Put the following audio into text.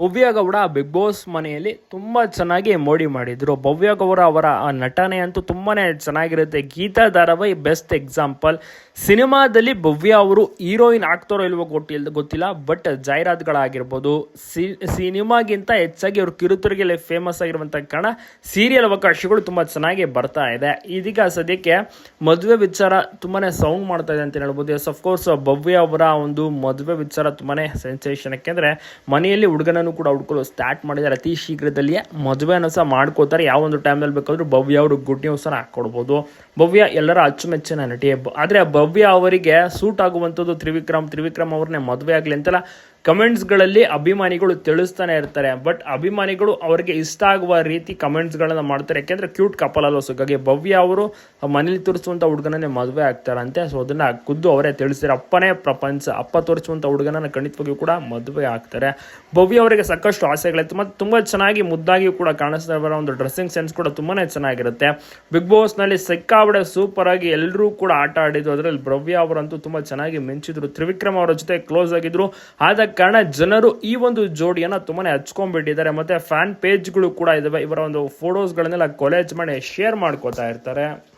ಭವ್ಯ Gowda big boss ಮನೆಯಲ್ಲಿ ತುಂಬ ಚೆನ್ನಾಗಿ ಮೋಡಿ ಮಾಡಿದ್ರು. ಭವ್ಯ ಗೌಡ ಅವರ ಆ ನಟನೆ ಅಂತೂ ತುಂಬಾ ಚೆನ್ನಾಗಿರುತ್ತೆ. ಗೀತಾ ಧಾರಾವಾಹಿ ಬೆಸ್ಟ್ ಎಕ್ಸಾಂಪಲ್. ಸಿನಿಮಾದಲ್ಲಿ ಭವ್ಯ ಅವರು ಹೀರೋಯಿನ್ ಆಗ್ತಾರೋ ಇಲ್ವೋ ಗೊತ್ತಿಲ್ಲ ಗೊತ್ತಿಲ್ಲ, ಬಟ್ ಜಾಹೀರಾತುಗಳಾಗಿರ್ಬೋದು. ಸಿ, ಸಿನಿಮಾಗಿಂತ ಹೆಚ್ಚಾಗಿ ಅವರು ಕಿರುತೆರೆಗೆ ಫೇಮಸ್ ಆಗಿರುವಂಥ ಕಾರಣ ಸೀರಿಯಲ್ ಅವಕಾಶಗಳು ತುಂಬ ಚೆನ್ನಾಗಿ ಬರ್ತಾ ಇದೆ. ಇದೀಗ ಸದ್ಯಕ್ಕೆ ಮದುವೆ ವಿಚಾರ ತುಂಬಾ ಸೌಂಡ್ ಮಾಡ್ತಾ ಇದೆ ಅಂತ ಹೇಳ್ಬೋದು. ಎಸ್ ಅಫ್ಕೋರ್ಸ್ ಭವ್ಯ ಅವರ ಒಂದು ಮದುವೆ ವಿಚಾರ ತುಂಬಾ ಸೆನ್ಸೇಷನ್ ಯಾಕೆಂದ್ರೆ ಮನೆಯಲ್ಲಿ ಹುಡುಗನನ್ನು ಕೂಡ ಹುಡ್ಕೊಳ್ಳೋ ಸ್ಟಾರ್ಟ್ ಮಾಡಿದ್ದಾರೆ ಅತಿ ಶೀಘ್ರದಲ್ಲಿಯೇ ಮದುವೆಯನ್ನು ಸಹ ಮಾಡ್ಕೋತಾರೆ. ಯಾವ ಒಂದು ಟೈಮಲ್ಲಿ ಬೇಕಾದರೂ ಭವ್ಯ ಅವರು ಗುಡ್ ನ್ಯೂಸನ್ನು ಹಾಕ್ಕೊಡ್ಬೋದು ಭವ್ಯ ಎಲ್ಲರ ಅಚ್ಚುಮೆಚ್ಚಿನ ನಟಿ ಆದ್ರೆ ಭವ್ಯ ಅವರಿಗೆ ಸೂಟ್ ಆಗುವಂಥದ್ದು ತ್ರಿವಿಕ್ರಮ್. ತ್ರಿವಿಕ್ರಮ್ ಅವ್ರನ್ನೇ ಮದುವೆ ಆಗಲಿ ಅಂತೆಲ್ಲ ಕಮೆಂಟ್ಸ್ಗಳಲ್ಲಿ ಅಭಿಮಾನಿಗಳು ತಿಳಿಸ್ತಾನೆ ಇರ್ತಾರೆ. ಬಟ್ ಅಭಿಮಾನಿಗಳು ಅವರಿಗೆ ಇಷ್ಟ ಆಗುವ ರೀತಿ ಕಮೆಂಟ್ಸ್ಗಳನ್ನು ಮಾಡ್ತಾರೆ. ಯಾಕೆಂದ್ರೆ ಕ್ಯೂಟ್ ಕಪಲ್ ಅಲ್ವ? ಸೊ ಹಾಗಾಗಿ ಭವ್ಯ ಅವರು ಮನೇಲಿ ತೋರಿಸುವಂಥ ಹುಡುಗನನ್ನೇ ಮದುವೆ ಆಗ್ತಾರಂತೆ. ಸೊ ಅದನ್ನ ಖುದ್ದು ಅವರೇ ತಿಳಿಸ್ತಾರೆ ಅಪ್ಪನೇ ಪ್ರಪಂಚ. ಅಪ್ಪ ತೋರಿಸುವಂಥ ಹುಡುಗನನ್ನ ಖಂಡಿತವಾಗಿಯೂ ಕೂಡ ಮದುವೆ ಆಗ್ತಾರೆ. ಭವ್ಯ ಅವರಿಗೆ ಸಾಕಷ್ಟು ಆಸೆಗಳಿತ್ತು. ಮತ್ತು ತುಂಬ ಚೆನ್ನಾಗಿ ಮುದ್ದಾಗಿ ಕೂಡ ಕಾಣಿಸ್ತಾ ಇರೋ ಒಂದು ಡ್ರೆಸ್ಸಿಂಗ್ ಸೆನ್ಸ್ ಕೂಡ ತುಂಬಾನೇ ಚೆನ್ನಾಗಿರುತ್ತೆ. ಬಿಗ್ ಬಾಸ್ನಲ್ಲಿ ಸಿಕ್ಕಾಬಡೆ ಸೂಪರ್ ಆಗಿ ಎಲ್ಲರೂ ಕೂಡ ಆಟ ಆಡಿದ್ರು ಅದರಲ್ಲಿ ಭವ್ಯ ಅವರಂತೂ ತುಂಬಾ ಚೆನ್ನಾಗಿ ಮಿಂಚಿದ್ರು. ತ್ರಿವಿಕ್ರಮ್ ಅವರ ಜೊತೆ ಕ್ಲೋಸ್ ಆಗಿದ್ರು. ಆದ ಕಾರಣ ಜನರು ಈ ಒಂದು ಜೋಡಿಯನ್ನ ತುಂಬಾನೇ ಹಚ್ಕೊಂಡ್ಬಿಟ್ಟಿದ್ದಾರೆ. ಮತ್ತೆ ಫ್ಯಾನ್ ಪೇಜ್ಗಳು ಕೂಡ ಇದಾವೆ. ಇವರ ಒಂದು ಫೋಟೋಸ್ಗಳನ್ನೆಲ್ಲ ಕೊಲೆಜ್ ಮಾಡಿ ಶೇರ್ ಮಾಡ್ಕೋತಾ ಇರ್ತಾರೆ.